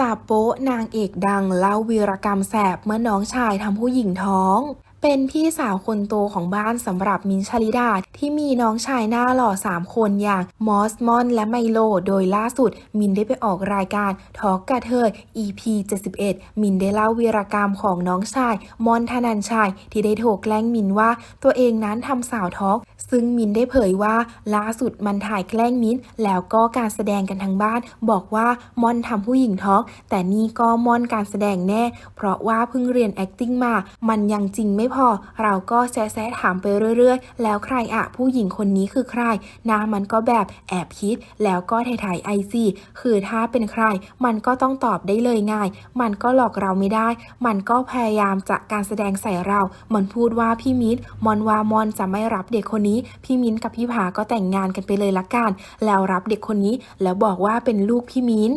จับโป๊ะนางเอกดังเล่าวีรกรรมแสบเมื่อน้องชายทำผู้หญิงท้อง เป็นพี่สาวคนโตของบ้านสำหรับมินชลิดาที่มีน้องชายหน้าหล่อ 3 คนอย่างมอสมอนและไมโล โดยล่าสุด มินได้ไปออกรายการทอกกระเทย EP 71 มินได้เล่าวีรกรรมของน้องชาย มอนธนันชัยที่ได้โถกแกล้งมินว่าตัวเองนั้นทำสาวท้อง ซึ่งมินได้เผยว่าล่าสุดมันถ่ายแกล้งมินแล้วก็การแสดงกันทางบ้าน บอกว่ามอนทำผู้หญิงท้อง แต่นี่ก็มอนการแสดงแน่ เพราะว่าเพิ่งเรียน acting มา มันยังจริงไม่พอ เราก็แซะๆถามไปเรื่อยๆ แล้วใครอะผู้หญิงคนนี้คือใครหนามันก็แบบแอบคิด แล้วก็ถ่ายๆไอซีคือถ้าเป็นใคร มันก็ต้องตอบได้เลยง่าย มันก็หลอกเราไม่ได้ มันก็พยายามจะการแสดงใส่เรา มันพูดว่าพี่มิตรมอนว่ามอนจะไม่รับเด็กคนนี้พี่มิ้นกับพี่ผาก็แต่งงานกันไปเลยละกัน แล้วรับเด็กคนนี้แล้วบอกว่าเป็นลูกพี่มิ้น